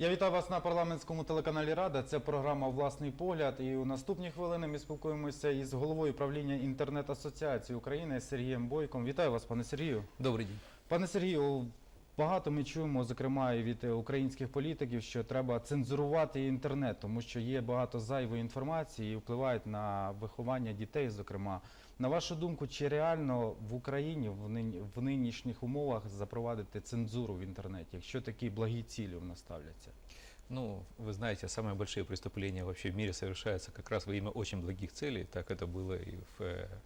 Я вітаю вас на парламентському телеканалі Рада. Це програма Власний погляд. І у наступні хвилини ми спілкуємося із головою правління інтернет-асоціації України Сергієм Бойком. Вітаю вас, пане Сергію. Добрий день. Пане Сергію, багато ми чуємо, зокрема і від е, українських політиків, що треба цензурувати інтернет, тому що є багато зайвої інформації і впливають на виховання дітей. Зокрема, на вашу думку, чи реально в Україні в, нині, в нинішніх умовах запровадити цензуру в інтернеті, якщо такі благі цілі в нас ставляться? Ну, вы знаете, самые большие преступления вообще в мире совершаются как раз во имя очень благих целей. Так это было и в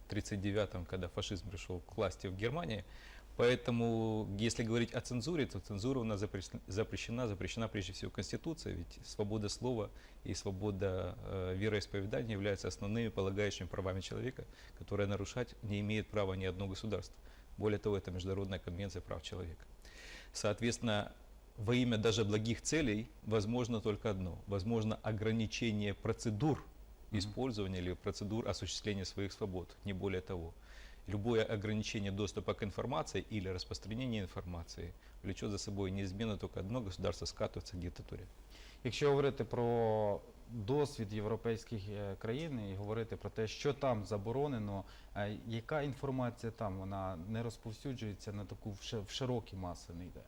1939-м, когда фашизм пришел к власти в Германии. Поэтому, если говорить о цензуре, то цензура у нас запрещена, запрещена, прежде всего Конституцией, ведь свобода слова и свобода э, вероисповедания являются основными полагающими правами человека, которые нарушать не имеет права ни одно государство. Более того, это Международная конвенция прав человека. Соответственно, во имя даже благих целей возможно только одно. Возможно ограничение процедур использования или процедур осуществления своих свобод, не более того. Любое ограничение доступа к информации или распространение информации влечет за собой неизменно только одно государство скатывается к диктатуре. Якщо говорити про досвід європейських е, країн і говорити про те, що там заборонено, е, яка інформація там вона не розповсюджується на таку в ши- широкі маси не йде?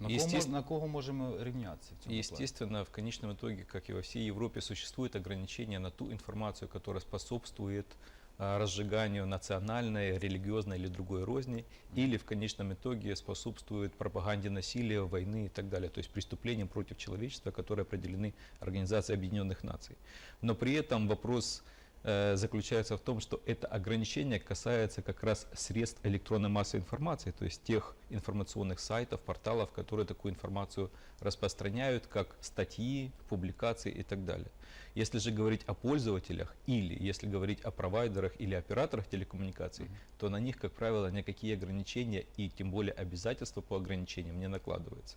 На кого, Естественно- на кого можемо рівнятися в цьому плані? В конечном итоге, как и во всей Европе, существует ограничение на ту информацию, которая способствует а, разжиганию национальной, религиозной или другой розни, или в конечном итоге способствует пропаганде насилия, войны и так далее, то есть преступлениям против человечества, которые определены Организацией Объединенных Наций. Но при этом вопрос э, заключается в том, что это ограничение касается как раз средств электронной массовой информации, то есть тех информационных сайтов, порталов, которые такую информацию распространяют, как статьи, публикации и так далее. Если же говорить о пользователях или если говорить о провайдерах или операторах телекоммуникаций, Мгм. то на них, как правило, никакие ограничения и тем более обязательства по ограничениям не накладываются.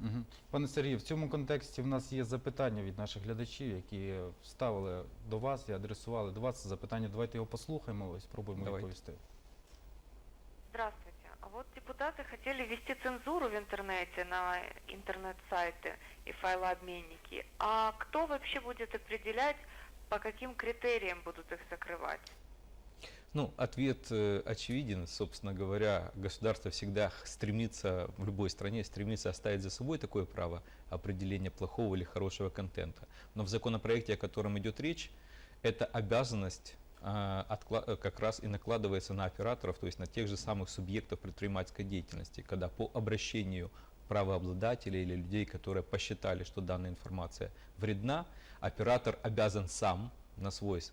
Мгм. Пане Сергію, в цьому контексті в нас є запитання від наших глядачів, які ставили до вас і адресували до вас це запитання. Давайте його послухаємо і спробуємо Давайте. відповісти. Здравствуйте. А вот депутаты хотели ввести цензуру в интернете на интернет-сайты и файлообменники. А кто вообще будет определять, по каким критериям будут их закрывать? Ну, ответ э, очевиден. Собственно говоря, государство всегда стремится, в любой стране, стремится оставить за собой такое право определения плохого или хорошего контента. Но в законопроекте, о котором идет речь, эта обязанность а, э, как раз и накладывается на операторов, то есть на тех же самых субъектов предпринимательской деятельности, когда по обращению правообладателей или людей, которые посчитали, что данная информация вредна, оператор обязан сам на свой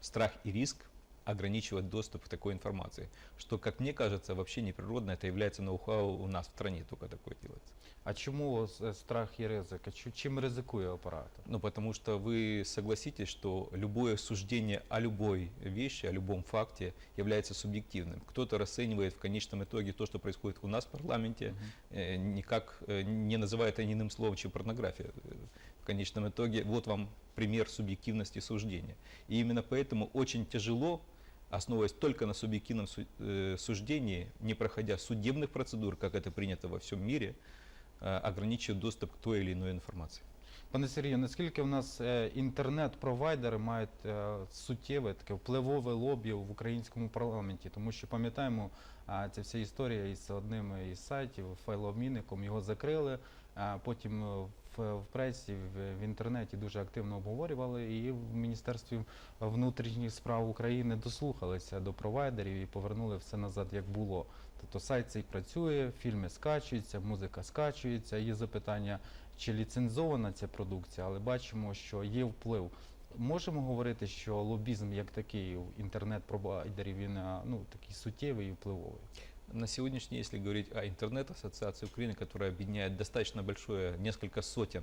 страх и риск ограничивать доступ к такой информации. Что, как мне кажется, вообще неприродно, это является ноу-хау у нас в стране только такое делается. А чому е, страх і ризик? А Чим ризикує оператор? Ну, потому что вы согласитесь, что любое суждение о любой вещи, о любом факте является субъективным. Кто-то расценивает в конечном итоге то, что происходит у нас в парламенте, э, никак э, не называет это иным словом, чем порнография. Э, В конечном итоге, вот вам пример субъективности суждения. И именно поэтому очень тяжело, основываясь только на субъективном су- э, суждении, не проходя судебных процедур, как это принято во всем мире, э, ограничивать доступ к той или иной информации. Пане Сергію, наскільки в нас е, інтернет-провайдери мають е, суттєве таке впливове лобі в українському парламенті? Тому що пам'ятаємо, а, ця вся історія із одним із сайтів, файлообмінником, його закрили. А потім е, в, в пресі, в, в інтернеті дуже активно обговорювали, і в Міністерстві внутрішніх справ України дослухалися до провайдерів і повернули все назад, як було. Тобто сайт цей працює, фільми скачуються, музика скачується. Є запитання, чи ліцензована ця продукція, але бачимо, що є вплив. Можемо говорити, що лобізм як такий інтернет-провайдерів він ну такий суттєвий і впливовий. На сегодняшний, если говорить о интернет-ассоциации Украины, которая объединяет достаточно большое, несколько сотен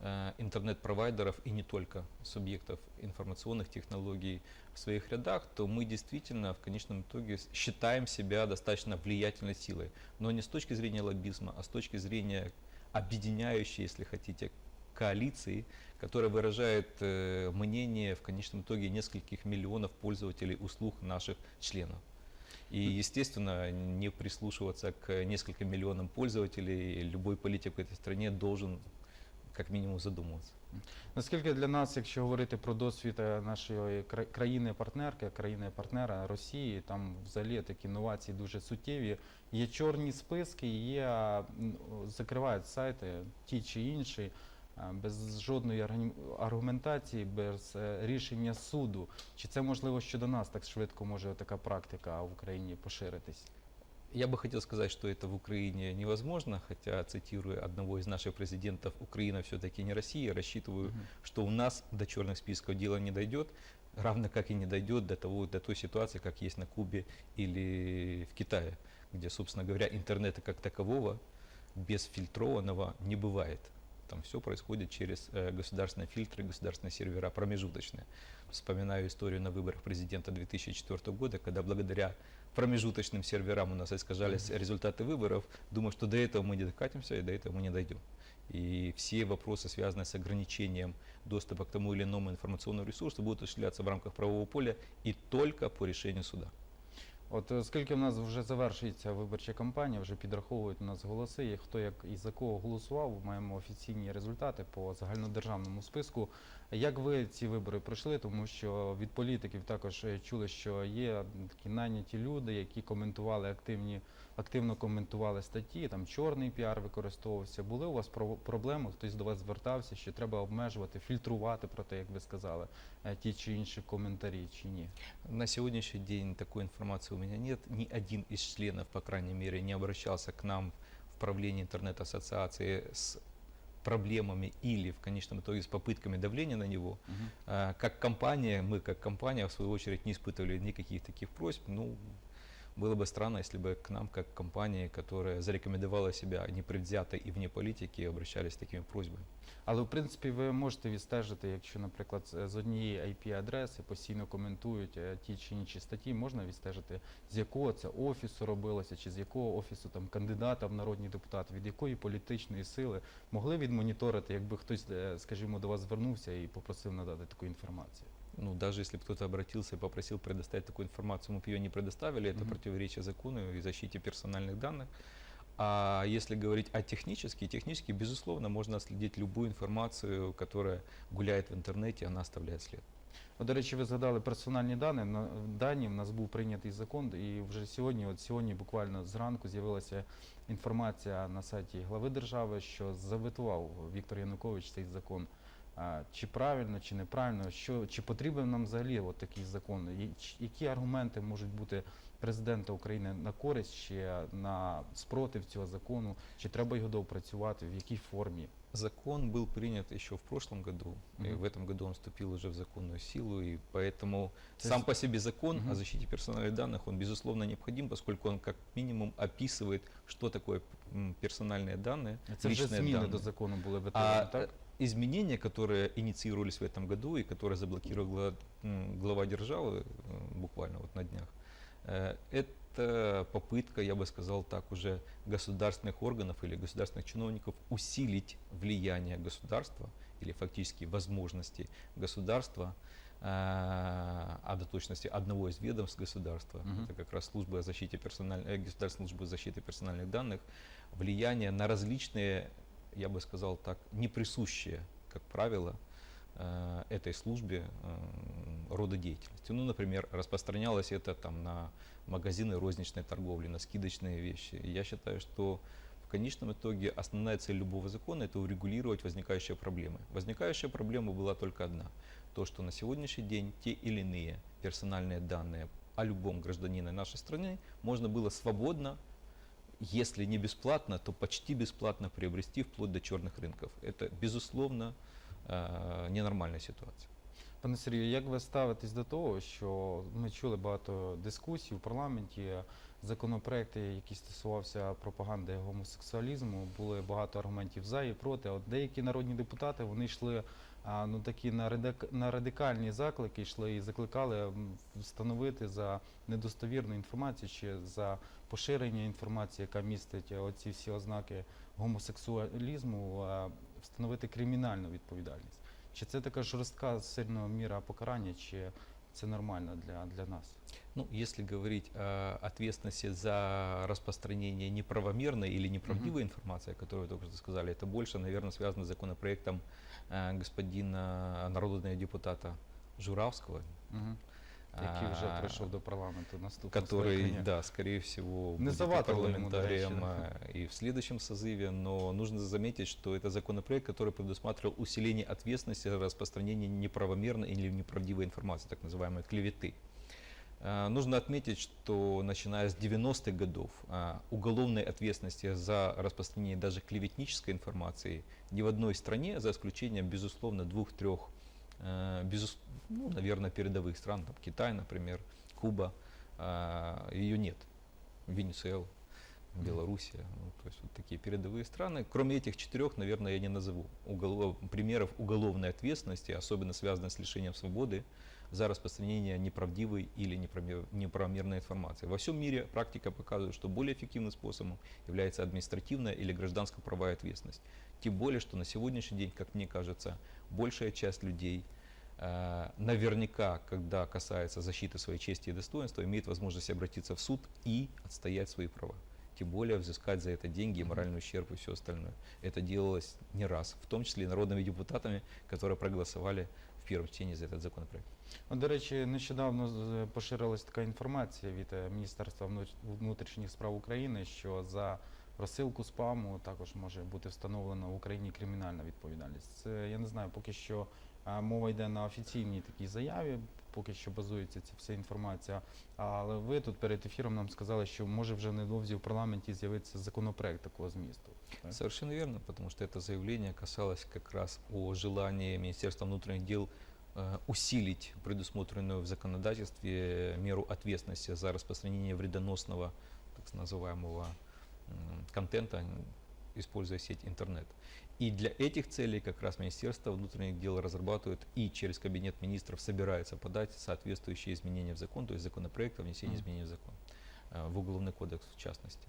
э, интернет-провайдеров и не только субъектов информационных технологий в своих рядах, то мы действительно в конечном итоге считаем себя достаточно влиятельной силой. Но не с точки зрения лоббизма, а с точки зрения объединяющей, если хотите, коалиции, которая выражает э, мнение в конечном итоге нескольких миллионов пользователей услуг наших членов. И, естественно, не прислушиваться к нескольким миллионам пользователей. Любой политик в этой стране должен как минимум задумываться. Наскільки для нас, якщо говорити про досвід е, нашої країни-партнерки, країни-партнера Росії, там взагалі такі новації дуже суттєві. Є чорні списки, є закривають сайти ті чи інші е, Без жодної аргу- аргументації, без е, рішення суду. Чи це можливо щодо нас так швидко може така практика в Україні поширитись? Я бы хотел сказать, что это в Украине невозможно, хотя, цитируя одного из наших президентов, Украина все-таки не Россия, рассчитываю, Мгм. что у нас до черных списков дело не дойдет, равно как и не дойдет до, того, до той ситуации, как есть на Кубе или в Китае, где, собственно говоря, интернета как такового, без фильтрованного не бывает. Там все происходит через э, государственные фильтры, государственные сервера промежуточные. Вспоминаю историю на выборах президента 2004 года, когда благодаря промежуточным серверам у нас искажались результаты выборов. Думаю, что до этого мы не докатимся и до этого мы не дойдем. И все вопросы, связанные с ограничением доступа к тому или иному информационному ресурсу, будут осуществляться в рамках правового поля и только по решению суда. От оскільки в нас вже завершується виборча кампанія, вже підраховують у нас голоси, і хто як і за кого голосував, маємо офіційні результати по загальнодержавному списку. Як ви ці вибори пройшли? Тому що від політиків також е, чули, що є такі найняті люди, які коментували активні, активно коментували статті, там чорний піар використовувався. Були у вас про- проблеми? Хтось до вас звертався, що треба обмежувати, фільтрувати про те, як ви сказали, е, ті чи інші коментарі, чи ні? На сегодняшний день такой информации у меня нет. Ни один из членов, по крайней мере, не обращался к нам в правление интернет-ассоциации с проблемами или в конечном итоге с попытками давления на него. Мгм. А, Как компания, мы как компания, в свою очередь, не испытывали никаких таких просьб. Ну, было бы странно, если бы к нам, как компании, которая зарекомендовала себя непредвзято и вне политики, обращались с такими просьбами. Але в принципі ви можете відстежити, якщо, наприклад, з- з однієї IP-адреси постійно коментують е, ті чи інші статті, можна відстежити, з якого це офісу робилося, чи з якого офісу там кандидата в народні депутати, від якої політичної сили могли відмоніторити, якби хтось, е, скажімо, до вас звернувся і попросив надати таку інформацію. Ну, даже если бы кто-то обратился и попросил предоставить такую информацию, мы бы ее не предоставили, это Мгм. противоречие закону и защите персональных данных. А если говорить о технически, технически, безусловно, можно отследить любую информацию, которая гуляет в интернете, она оставляет след. От, до речі, ви згадали персональні дані. На дані в нас був прийнятий закон, і вже сьогодні, от сьогодні, буквально зранку, з'явилася інформація на сайті глави держави, що заветував Віктор Янукович цей закон. А, чи правильно, чи неправильно, що чи потрібен нам взагалі от такий закон? І ч- які аргументи можуть бути президента України на користь чи на спротив цього закону? Чи треба його доопрацювати? В якій формі? Закон был принят еще в прошлом году, и Мгм. в этом году он вступил уже в законную силу, и поэтому То сам есть- по себе закон Мгм. о защите персональных данных, он безусловно необходим, поскольку он как минимум описывает, что такое м, персональные данные, Це вже личные зміни данные. до закону були витримані, А так? Изменения, которые инициировались в этом году и которые заблокировал глава, державы э, буквально вот на днях, э, это попытка, я бы сказал так, уже государственных органов или государственных чиновников усилить влияние государства или фактически возможности государства, э, а до точности одного из ведомств государства, Мгм. это как раз служба персональных, э, государственная служба защиты персональных данных, влияние на различные, я бы сказал так, неприсущие, как правило, э, этой службе э, рода деятельности. Ну, например, распространялось это там на магазины розничной торговли, на скидочные вещи. Я считаю, что в конечном итоге основная цель любого закона – это урегулировать возникающие проблемы. Возникающая проблема была только одна. То, что на сегодняшний день те или иные персональные данные о любом гражданине нашей страны можно было свободно если не бесплатно, то почти бесплатно приобрести вплоть до черных рынков. Это, безусловно, э, ненормальная ситуация. Пане Сергію, як ви ставитесь до того, що ми чули багато дискусій у парламенті, законопроекти, які стосувався пропаганди гомосексуалізму, були багато аргументів за і проти. От деякі народні депутати вони йшли ну такі на радик- на радикальні заклики, йшли і закликали встановити за недостовірну інформацію чи за поширення інформації, яка містить е, оці всі ознаки гомосексуалізму, встановити кримінальну відповідальність. Чи це така жорстка сильна міра покарання, чи це нормально для, для нас. Ну, если говорить о ответственности за распространение неправомерной или неправдивой информации, о которой вы только что сказали, это больше, наверное, связано с законопроектом э, господина народного депутата Журавского, Угу. Який вже а, прийшов до парламенту наступного который, да, скорее всего, Не будет парламентарием э, и в следующем созыве, но нужно заметить, что это законопроект, который предусматривал усиление ответственности за распространение неправомерной или неправдивой информации, так называемой клеветы. Э, Нужно отметить, что начиная с 90-х годов а, уголовной ответственности за распространение даже клеветнической информации ни в одной стране, за исключением, безусловно, двух-трех, э, безус- ну, наверное, передовых стран, там, Китай, например, Куба, а, ее нет. Венесуэла, Белоруссия, ну, то есть вот такие передовые страны. Кроме этих четырех, наверное, я не назову уголов- примеров уголовной ответственности, особенно связанной с лишением свободы за распространение неправдивой или неправомерной информации. Во всем мире практика показывает, что более эффективным способом является административная или гражданско-правовая ответственность. Тем более, что на сегодняшний день, как мне кажется, большая часть людей э, наверняка, когда касается защиты своей чести и достоинства, имеет возможность обратиться в суд и отстоять свои права. Тем более взыскать за это деньги, моральный ущерб и все остальное. Это делалось не раз, в том числе и народными депутатами, которые проголосовали первом чтении за этот законопроект. От, до речі, нещодавно поширилася така інформація від е, Міністерства внутрішніх справ України, що за розсилку спаму також може бути встановлена в Україні кримінальна відповідальність. Це я не знаю, поки що е, мова йде на офіційній такій заяві, поки що базується ця вся інформація. Але ви тут перед ефіром нам сказали, що може вже недовзі в парламенті з'явитися законопроект такого змісту. Так? Совершенно верно, потому что это заявление касалось как раз о желании Министерства внутренних дел э, усилить предусмотренную в законодательстве меру ответственности за распространение вредоносного, так называемого, м, контента, м, используя сеть интернет. И для этих целей как раз Министерство внутренних дел разрабатывает и через Кабинет министров собирается подать соответствующие изменения в закон, то есть законопроект о внесении изменений в закон, э, в Уголовный кодекс в частности.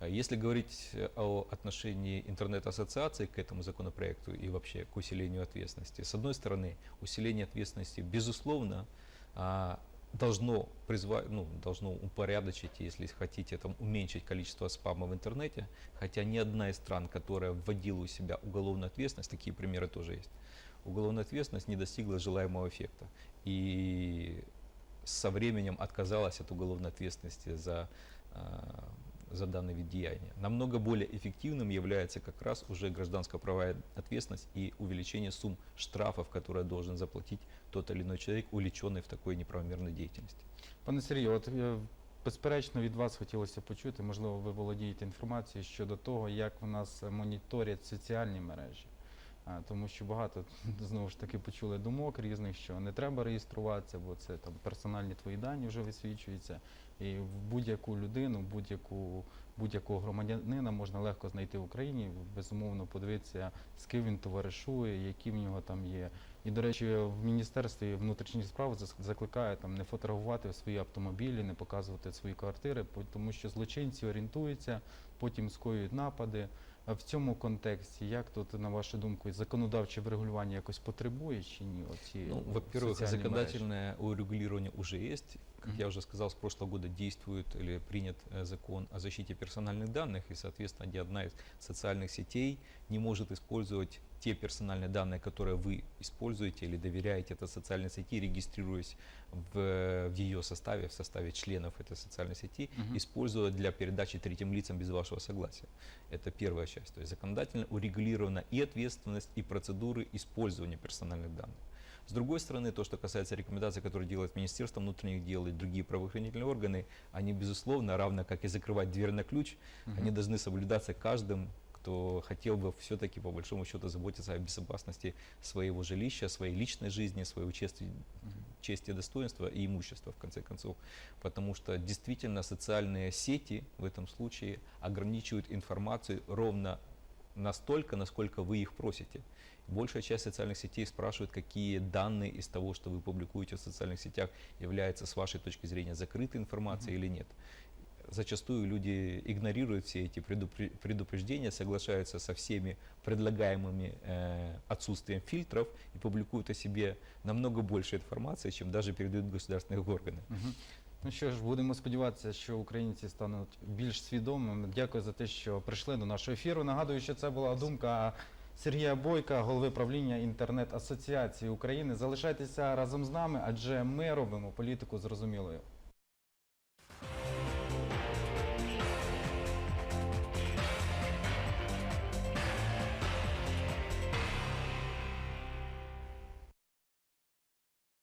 Э, Если говорить о отношении интернет-ассоциации к этому законопроекту и вообще к усилению ответственности, с одной стороны, усиление ответственности, безусловно, а, должно призвать, ну, должно упорядочить, если хотите, там, уменьшить количество спама в интернете, хотя ни одна из стран, которая вводила у себя уголовную ответственность, такие примеры тоже есть, уголовная ответственность не достигла желаемого эффекта. И со временем отказалась от уголовной ответственности за, а, за данный вид деяния. Намного более эффективным является как раз уже гражданско-правовая ответственность и увеличение сумм штрафов, которые должен заплатить тот или иной человек, увлеченный в такой неправомерной деятельности. Пане Сергію, от е, безперечно від вас хотілося почути, можливо, ви володієте інформацією щодо того, як в нас моніторять соціальні мережі. Тому що багато знову ж таки почули думок різних, що не треба реєструватися, бо це там персональні твої дані вже висвічуються. І будь-яку людину, будь-яку будь-якого громадянина можна легко знайти в Україні, безумовно подивитися, з ким він товаришує, які в нього там є. І, до речі, в Міністерстві внутрішніх справ зас- закликає там не фотографувати свої автомобілі, не показувати свої квартири, по- тому що злочинці орієнтуються, потім скоюють напади. А в цьому контексті, як тут, на вашу думку, законодавче врегулювання якось потребує чи ні? Оці Ну, е, во-первых, соціальні мережі? законодательное урегулирование уже есть. Как Мгм. я уже сказал, с прошлого года действует или принят э, закон о защите персональных данных, и, соответственно, ни одна из социальных сетей не может использовать Те персональные данные, которые вы используете или доверяете этой социальной сети, регистрируясь в, в ее составе, в составе членов этой социальной сети, Мгм. использовать для передачи третьим лицам без вашего согласия. Это первая часть. То есть законодательно урегулирована и ответственность, и процедуры использования персональных данных. С другой стороны, то, что касается рекомендаций, которые делает Министерство внутренних дел и другие правоохранительные органы, они, безусловно, равно как и закрывать дверь на ключ, Мгм. они должны соблюдаться каждым, кто хотел бы все-таки, по большому счету, заботиться о безопасности своего жилища, своей личной жизни, своего чести, чести, достоинства и имущества, в конце концов. Потому что действительно социальные сети в этом случае ограничивают информацию ровно настолько, насколько вы их просите. Большая часть социальных сетей спрашивает, какие данные из того, что вы публикуете в социальных сетях, являются с вашей точки зрения закрытой информацией Мгм. или нет. зачастую люди игнорируют все эти предупре- предупреждения, соглашаются со всеми предлагаемыми э, отсутствием фильтров и публикуют о себе намного больше информации, чем даже передают государственные органы. Мгм. Ну що ж, будемо сподіватися, що українці стануть більш свідомими. Дякую за те, що прийшли до нашого ефіру. Нагадую, що це була думка Сергія Бойка, голови правління інтернет-асоціації України. Залишайтеся разом з нами, адже ми робимо політику зрозумілою.